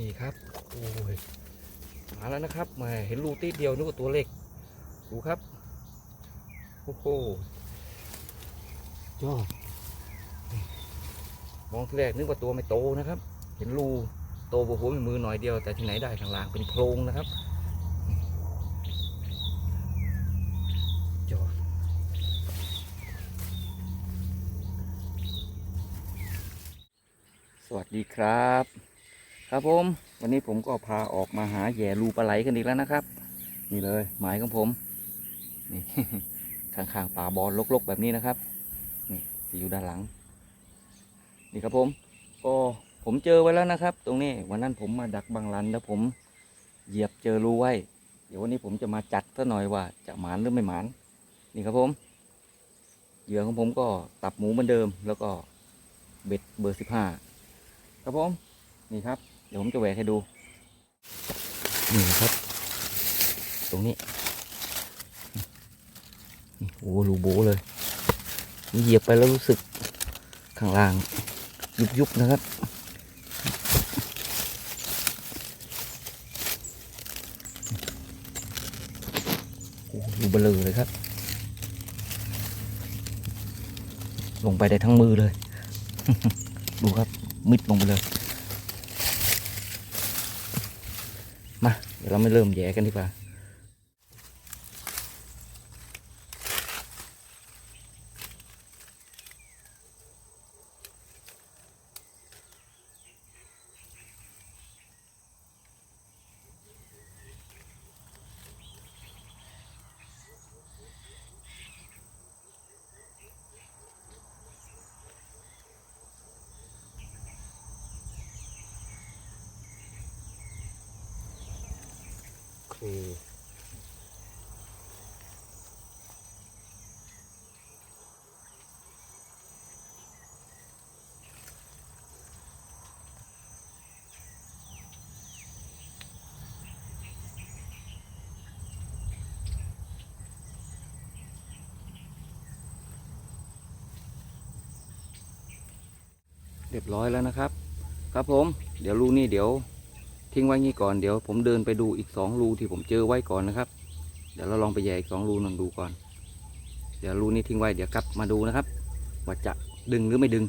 นี่ครับโอ้ยมาแล้วนะครับมาเห็นรูตีดเดียวนึกว่าตัวเล็กดูครับโอ้โหยอดมองทีแรกนึกว่าตัวไม่โตนะครับ เห็นรูโตกว่าหัวม่มือหน่อยเดียวแต่ที่ไหนได้ข้างล่างเป็นโพรงนะครับยอดสวัสดีครับ ครับผม วันนี้ผมก็พาออกมาหาแย่รูปลาไหลกันอีกแล้วนะครับ นี่เลยหมายของผม นี่ข้างๆป่าบอลลกๆ แบบนี้นะครับ นี่ที่อยู่ด้านหลัง นี่ครับผม ก็ผมเจอไว้แล้วนะครับ ตรงนี้วันนั้นผมมาดักบางรันแล้วผมเหยียบเจอรูไว้ เดี๋ยววันนี้ผมจะมาจัดซะหน่อยว่าจะหมานหรือไม่หมานนี่ครับผมเหยื่อของผมก็ตับหมูเหมือนเดิม แล้วก็เบ็ดเบอร์สิบห้าครับผม นี่ครับ เดี๋ยวผมจะแหวกให้ดู นี่นะครับ ตรงนี้โอ้รูโบเลยนี่เหยียบไปแล้วรู้สึกข้างล่าง ยุบยุบนะครับ โอ้รูเบลอเลยครับ ลงไปได้ทั้งมือเลย ดูครับมิดลงไปเลย มา เดี๋ยวเราไม่เริ่มแย่กันดีกว่า อเคเรียบร้อยแล้วนะครับ ครับผม เดี๋ยวรูกนี่เดี๋ยว ทิ้งไว้งี้ก่อนเดี๋ยวผมเดินไปดูอีกสองรูที่ผมเจอไว้ก่อนนะครับ เดี๋ยวเราลองไปแย่อีกสองรูนั่นดูก่อน เดี๋ยวรูนี้ทิ้งไว้เดี๋ยวกลับมาดูนะครับ ว่าจะดึงหรือไม่ดึง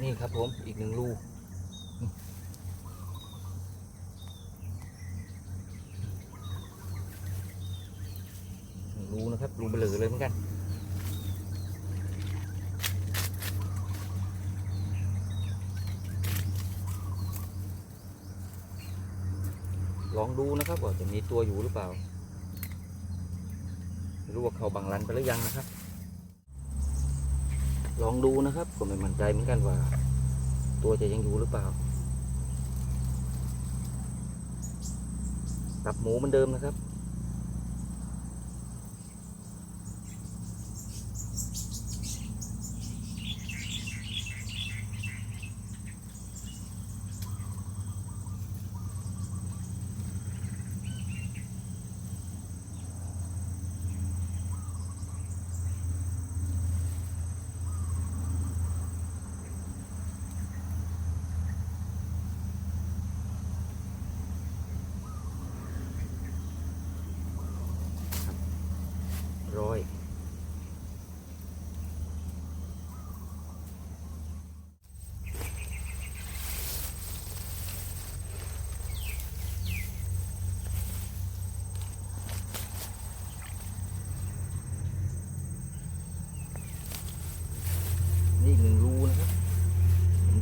นี่ครับผมอีกหนึ่งรูรูนะครับรูเบลอเลยเหมือนกัน ลองดูนะครับว่าจะมีตัวอยู่หรือเปล่าไม่รู้ว่าเขาบังรันไปหรือยังนะครับ ลองดูนะครับก็ไม่มั่นใจเหมือนกันว่า ตัวจะยังอยู่หรือเปล่าตับหมูเหมือนเดิมนะครับ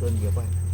doon, Gabay.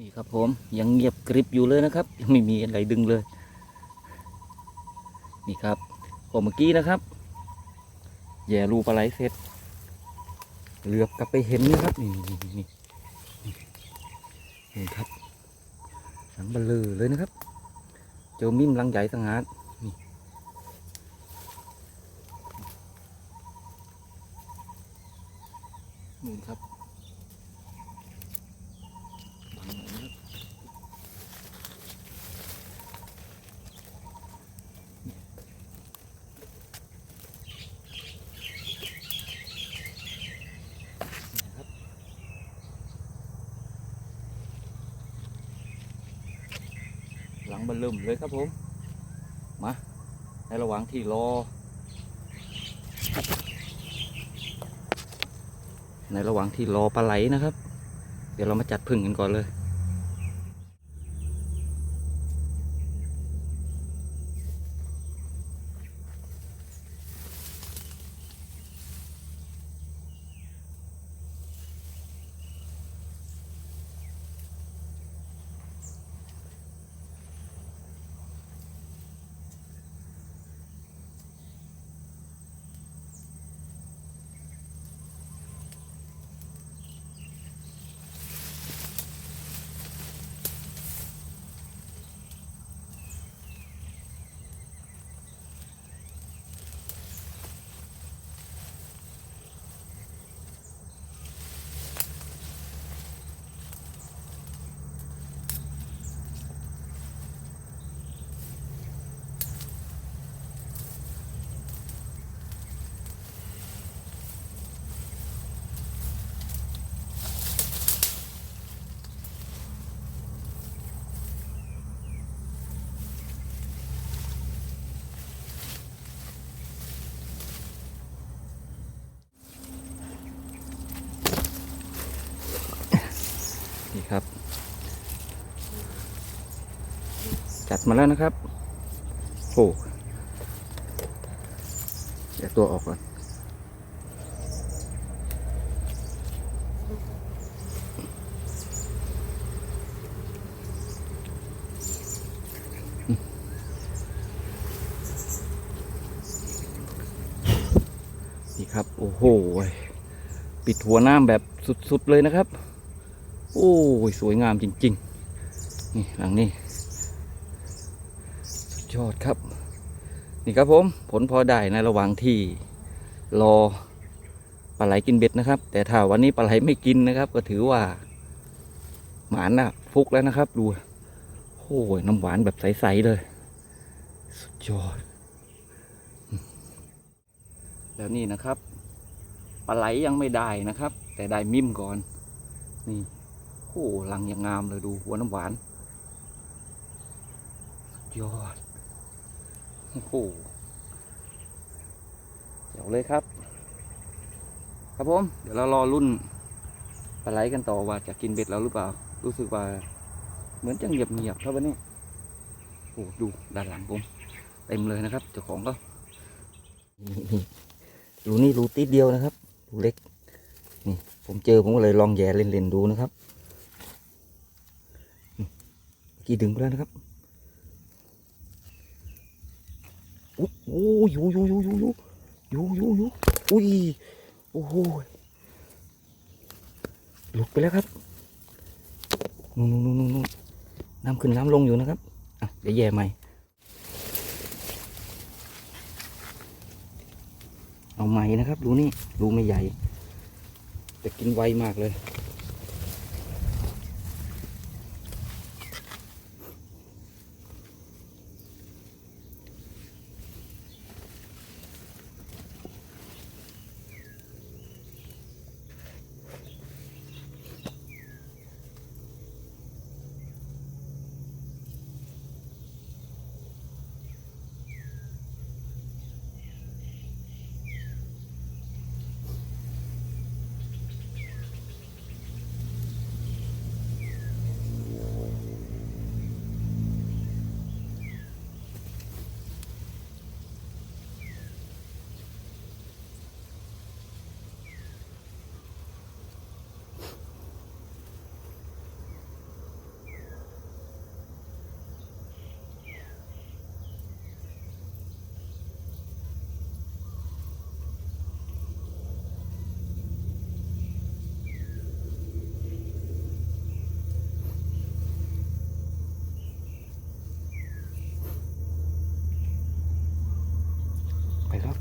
นี่ครับผมยังเงียบกริบอยู่เลยนะครับ ยังไม่มีอะไรดึงเลย นี่ครับผมเมื่อกี้นะครับ แย่รูปลาไหลเสร็จเหลือบกลับไปเห็นนะครับนี่นี่นี่นี่นี่ครับสังเบลอเลยนะครับ เจอมิ่มลังใหญ่สังหารนี่นี่ครับบังหน่อยนะครับนี่ครับ หลั งบรรลุมเลยครับผม มา ในระหว่างที่รอ ในระหว่างที่รอปลาไหลนะครับ เดี๋ยวเรามาจัดพึ่งกันก่อนเลย ดมาแล้วนะครับโอ้เดี๋ยวตัวออกก่อนนี่ครับ โอ้โห ปิดหัวน้ำแบบสุด ๆ เลยนะครับ โอ้ย สวยงามจริง ๆ นี่หลังนี้ ยอดครับ นี่ครับผมผลพอได้ในระหว่างที่รอปลาไหลกินเบ็ดนะครับ แต่ถ้าวันนี้ปลาไหลไม่กินนะครับ ก็ถือว่า หมานน่ะฟุกแล้วนะครับ ดูโอ้ยน้ำหวานแบบใสๆเลย สุดยอด แล้วนี่นะครับปลาไหลยังไม่ได้นะครับ แต่ได้มิมก่อน นี่โอ้ลังยังงามเลยดูหัวน้ำหวานสุดยอด โอ้โหเดี๋ยวเลยครับ ครับผม เดี๋ยวเรารอรุ่นปลาไหลกันต่อว่าจะกินเบ็ดแล้วหรือเปล่า รู้สึกว่าเหมือนจะเงียบเงียบๆครับวันนี้โอ้ดูด้านหลังผมเต็มเลยนะครับเจ้าของก็นี่รูนี่รูติดเดียวนะครับรูเล็กนี่ผมเจอผมก็เลยลองแย่เล่นๆดูนะครับกี้ดึงไปแล้วนะครับ อุ๊ยโอ้ยอยู่อยู่อยู่อยู่อยู่อยู่อยู่อยู่อุ้ยโอ้โหหลุดไปแล้วครับนู่นนู่นนู่นนู่นน้ำขึ้นน้ำลงอยู่นะครับอะเดี๋ยวแย่ใหม่เอาใหม่นะครับ ดูนี่ดูไม่ใหญ่ แต่กินไวมากเลย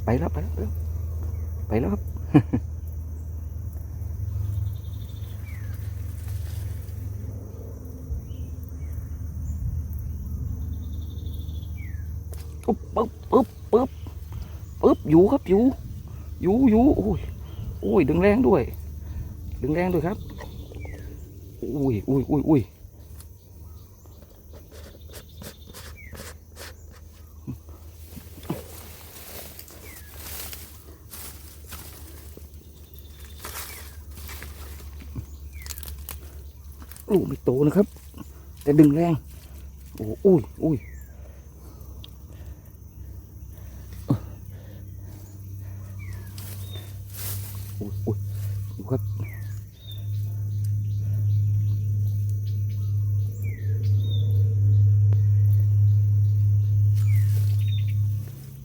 ไปแล้วไปแล้วไปแล้วไปแล้วครับปึ๊บปึ๊บปึ๊บปึ๊บปึ๊บอยู่ครับอยู่อยู่อยู่โอ้ยโอ้ยดึงแรงด้วย ดึงแรงด้วยครับอุ้ยอุ้ยอุ้ยอุ้ย ลูกไม่โตนะครับ แต่ดึงแรง โอ้อุ้ยอุ้ยโอ้ยอุ้ยดูครับ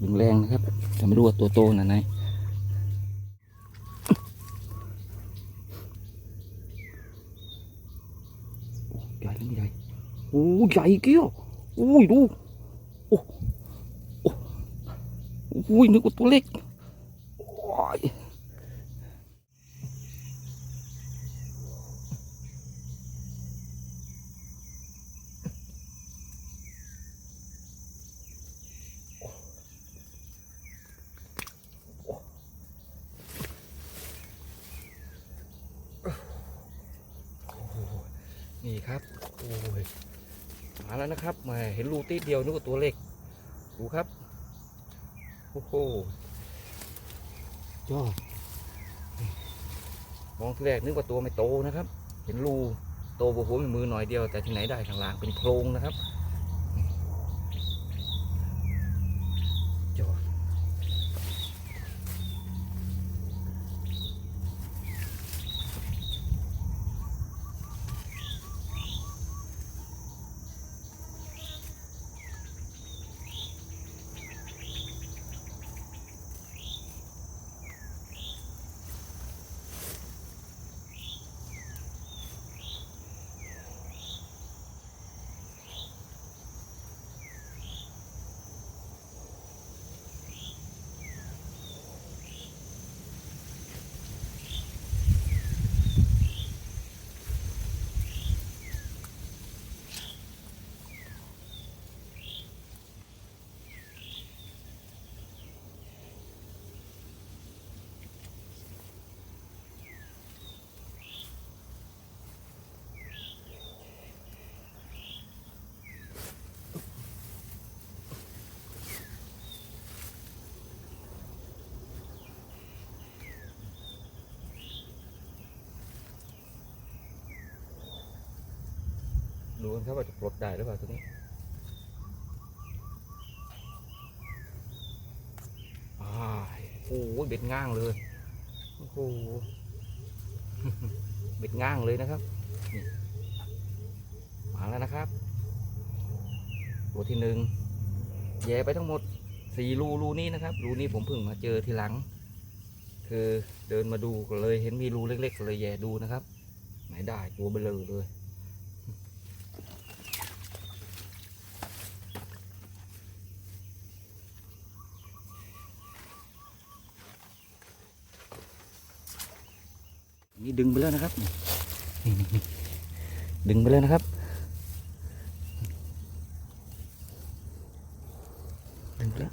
ดึงแรงนะครับแต่ไม่รู้ว่าตัวโตขนาดไหนโอ้ใหญ่หรือไม่ใหญ่โอ้ ใหญ่เกี้ยวโอ้ยดูโอ้โอ้โอ้ยนึกว่าตัวเล็กโอ้ยนี่ครับ โอ้ย มาแล้วนะครับมาเห็นรูตีเดียวนึกว่าตัวเล็กดูครับโอ้โหยอดมองทีแรกนึกว่าตัวไม่โตนะครับ เห็นรูโตบวหัวมือหน่อยเดียว แต่ที่ไหนได้ข้างล่างเป็นโพรงนะครับยอด ดูกันครับว่าจะปลดได้หรือเปล่าตัวนี้อ่าโอ้โหเบ็ดง่างเลย โอ้โห เบ็ดง่างเลยนะครับ มาแล้วนะครับ ตัวที่หนึ่งแย่ไปทั้งหมดสี่รูรูนี้นะครับ รูนี้ผมเพิ่งมาเจอทีหลัง คือเดินมาดูก็เลยเห็นมีรูเล็ก ๆ ก็เลยแย่ดูนะครับ ไหนได้ตัวเบลอเลย นี่ดึงไปแล้วนะครับนี่นี่นี่ดึงไปแล้วนะครับ ดึงไปแล้ว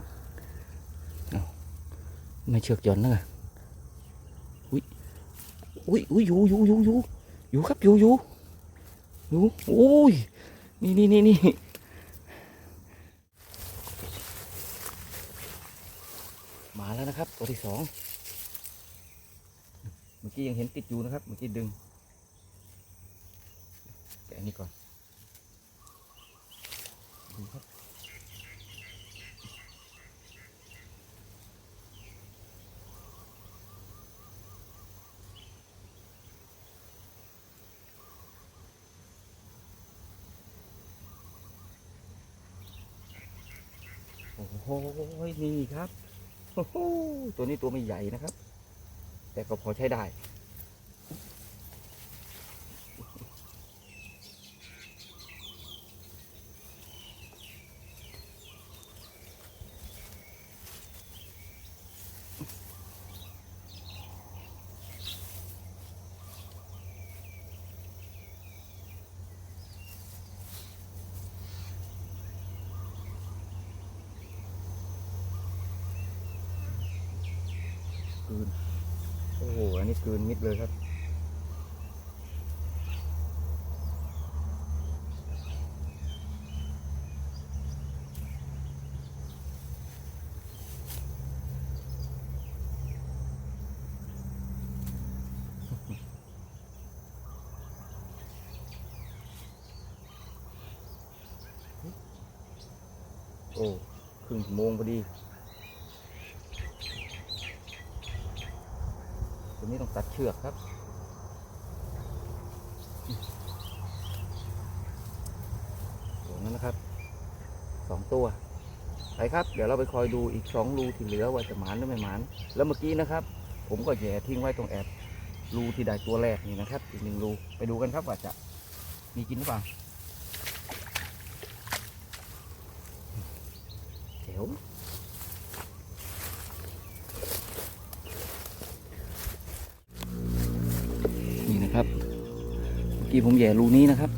เอาไม่เชือกหย่อนนะอุ้ยอุ้ยอุ้ยอยู่อยู่อยู่อยู่อยู่ครับอยู่อยู่อยู่โอ้ยนี่นี่นี่นี่มาแล้วนะครับ ตัวที่สอง เมื่อ กี้ยังเห็นติดอยู่นะครับ เมื่อกี้ดึงแกะนี้ก่อนดูครับโอ้โหนี่ครับโอ้โหตัวนี้ตัวไม่ใหญ่นะครับ แต่ก็พอใช้ได้ กืน โอ้โห อันนี้กืนมิดเลยครับโอ้ครึ่งชั่วโมงพอดี ต้องตัดเชือกครับ ตัวนั้นนะครับ สองตัว ไปครับ เดี๋ยวเราไปคอยดูอีกสองรูที่เหลือว่าจะหมานหรือไม่หมาน แล้วเมื่อกี้นะครับ ผมก็แย่ทิ้งไว้ตรงแอบรูที่ได้ตัวแรกนี่นะครับ อีกหนึ่งรู ไปดูกันครับว่าจะมีกินหรือเปล่าเดี๋ยว กี้ผมแย่รูนี้นะครับ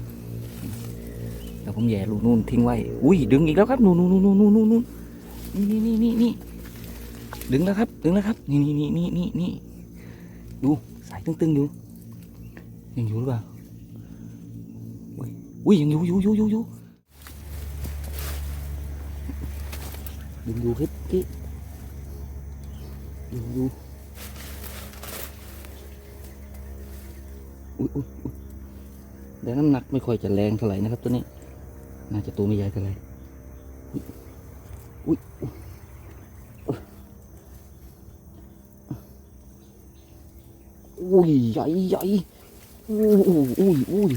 แล้วผมแย่รูนู่นทิ้งไว้ อุ้ยดึงอีกแล้วครับนู่นนู่นนู่นนู่นนู่นนู่นนี่นี่นี่นี่นี่ดึงแล้วครับ ดึงแล้วครับ นี่นี่นี่นี่นี่นี่ดูสายตึงๆอยู่ยังอยู่หรือเปล่าอุ้ยอุ้ยยังอยู่อยู่อยู่อยู่อยู่ดึงอยู่ครับกี้อยู่อยู่อุ้ยอุ้ยอุ๊ย แต่น้ำหนักไม่ค่อยจะแรงเท่าไหร่นะครับ ตัวนี้ น่าจะตัวไม่ใหญ่เท่าไหร่อุ้ยอุ้ยใหญ่ใหญ่อุ้ยอุ้ยอุ้ยอุ้ย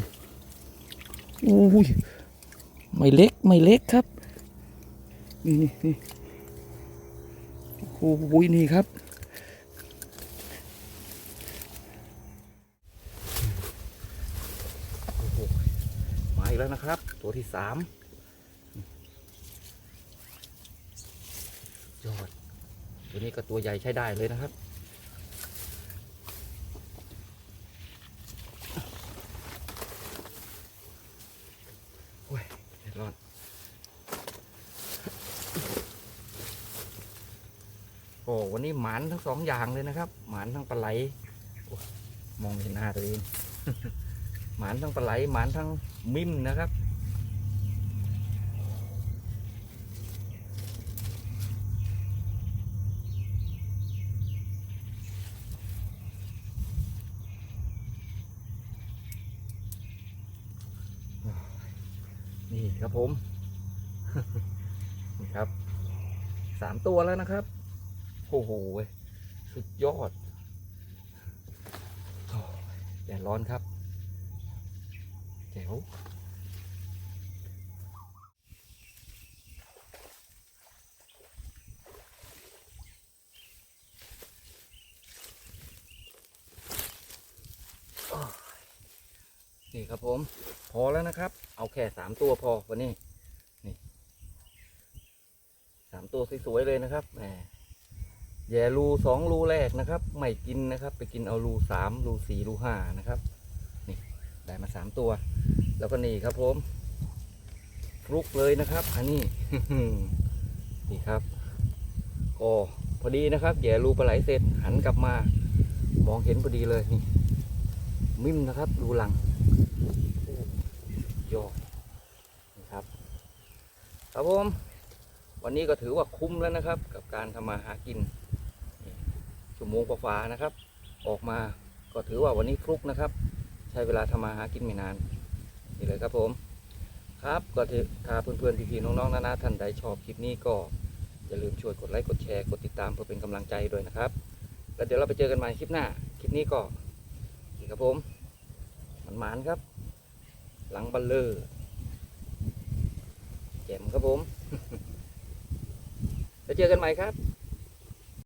อุ้ยไม่เล็กไม่เล็กครับ นี่นี่นี่โอ้ยนี่ครับ โอ้โหมาอีกแล้วนะครับ ตัวที่สามยอด ตัวนี้ก็ตัวใหญ่ใช้ได้เลยนะครับ โอ้ยเดือดร้อนโอ้วันนี้หมานทั้งสองอย่างเลยนะครับ หมานทั้งปลาไหลมองเห็นหน้าตัวเอง หมานทั้งปลาไหลหมานทั้งมิมนะครับ นี่ ครับผม นี่ครับ สามตัวแล้วนะครับ โอ้โหสุดยอดอแดดร้อนครับแจ๋วนี่ครับผม พอแล้วนะครับ เอาแค่สามตัวพอวันนี้นี่สามตัวสวยๆเลยนะครับแหมแย่รูสองรูแรกนะครับ ไม่กินนะครับ ไปกินเอารูสามรูสี่รูห้านะครับ นี่ได้มาสามตัว แล้วก็นี่ครับผมฟลุกเลยนะครับ อันนี้นี่ครับก็พอดีนะครับแย่รูปลาไหลเสร็จหันกลับมา มองเห็นพอดีเลยนี่ มิมนะครับรูหลัง ยอดนะครับ ครับผมวันนี้ก็ถือว่าคุ้มแล้วนะครับ กับการทำมาหากินชั่วโมงกว่าๆนะครับ ออกมาก็ถือว่าวันนี้ฟลุกนะครับ ใช้เวลาทำมาหากินไม่นานนี่เลยครับผม ครับก็ถือถ้าเพื่อนๆพี่ๆน้องๆนานาท่านใดชอบคลิปนี้ก็อย่าลืมช่วยกดไลค์กดแชร์กดติดตามเพื่อเป็นกำลังใจด้วยนะครับ แล้วเดี๋ยวเราไปเจอกันใหม่คลิปหน้า คลิปนี้ก็นี่ครับผมมันหมานๆครับ หลังบัลเลอร์แจ่มครับผม แล้วเจอกันใหม่ครับ